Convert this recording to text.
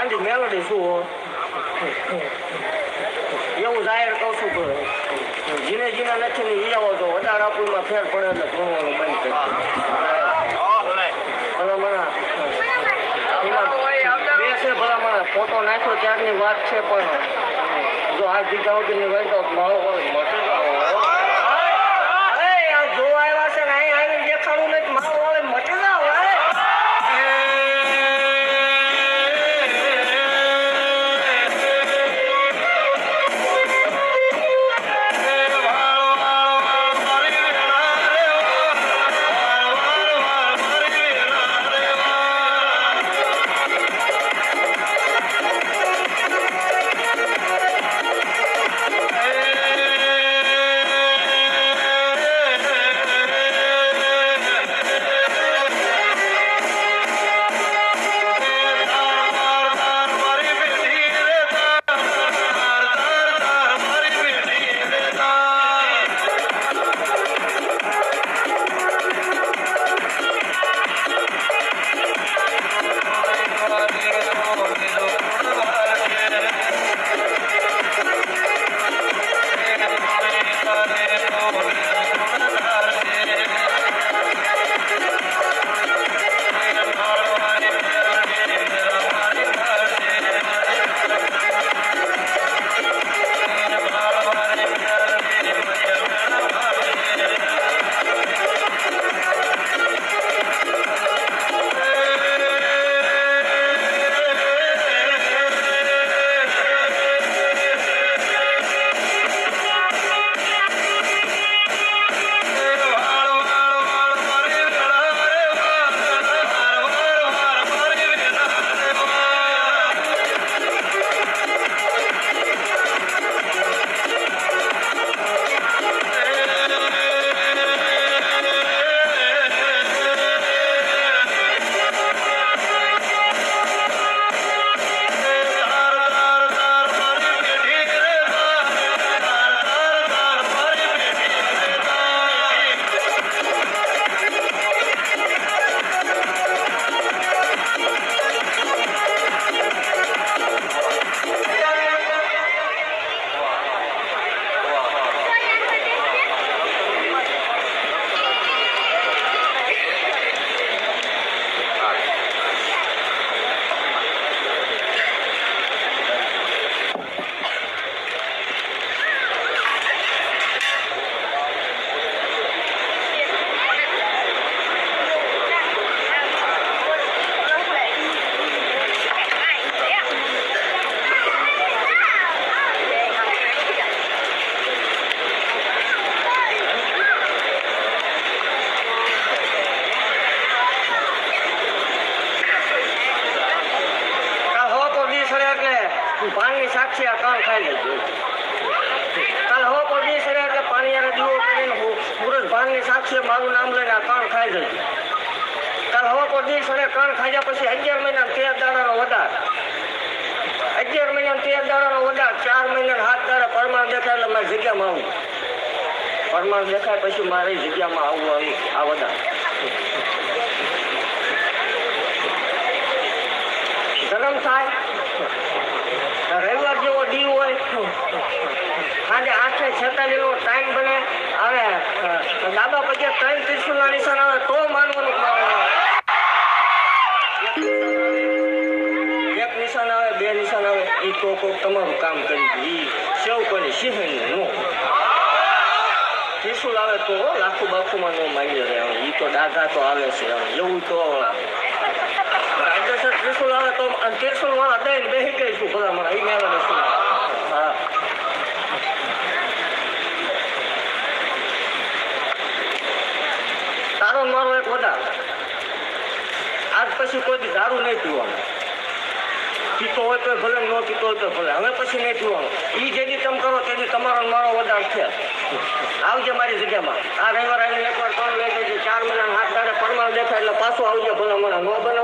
મેલડી શું એવું જાહેર કહું છું જીને જીને નથી ને ઈ આવો તો વધારે આપણમાં ફેર પડે એટલે ભણવાનું બંધ કરી ભલા ભલામણા ફોટો નાખ્યો ત્યારની વાત છે પણ જો આ દીધા વગરની હોય તો મારો મટી પાણી સાક્ષી આ કામ ખાઈ લીધું કાલ હો પર દી સરે એટલે પાણી યાર દીવો કરીને સુરજ ભાનની સાક્ષી મારું નામ લઈને આ કામ ખાઈ જજો. કાલ હો તો દી સરે કાણ ખાધ્યા પછી અગિયાર મહિના તેર દાડાનો વધાર. અગિયાર મહિના તેર દાડાનો વધાર, ચાર મહિના હાથ દાડા પરમાણ દેખાય એટલે મારી જગ્યામાં આવું. પરમાણ દેખાય પછી મારી જગ્યામાં આવવું આવી આ વધાર. ધરમ થાય. દી હોય સાંજે આઠે છેતાલીસ નો ટાઈમ બને અ, ડાબા પગે ત્રણ ત્રિશુલના નિશાન આવે તો માનવાનું એક નિશાન આવે બે નિશાન આવે એ તો કોક તમારું કામ કરી દે. ઈ સેવ કરી સિંહણ નો. ત્રિશુલ આવે તો લાખું બાખુમાં ન માંગી રહે એ તો દાદા તો આવે છે એવું તો ત્રિશુલ આવે તો ત્રિશુલ વાળા દઈને બેસી ગઈશું બધા મને અહીં મેળવે શું હા તારો ને મારો એક વધાર આજ પછી કોઈ બી દારૂ નહીં પીવાનું. પીતો હોય તો ભલે, ન પીતો હોય તો ભલે. હવે પછી નહીં પીવાનું. એ જેની તમે કરો તેની તમારો મારો વધાર છે. આવજે મારી જગ્યામાં. આ રવિવાર આવીને એકવાર ત્રણ લઈ જજો ચાર મહિના હાથ દાડે પરમાણ દેખાય એટલે પાછું આવજે ભલે, મને ન મોઢે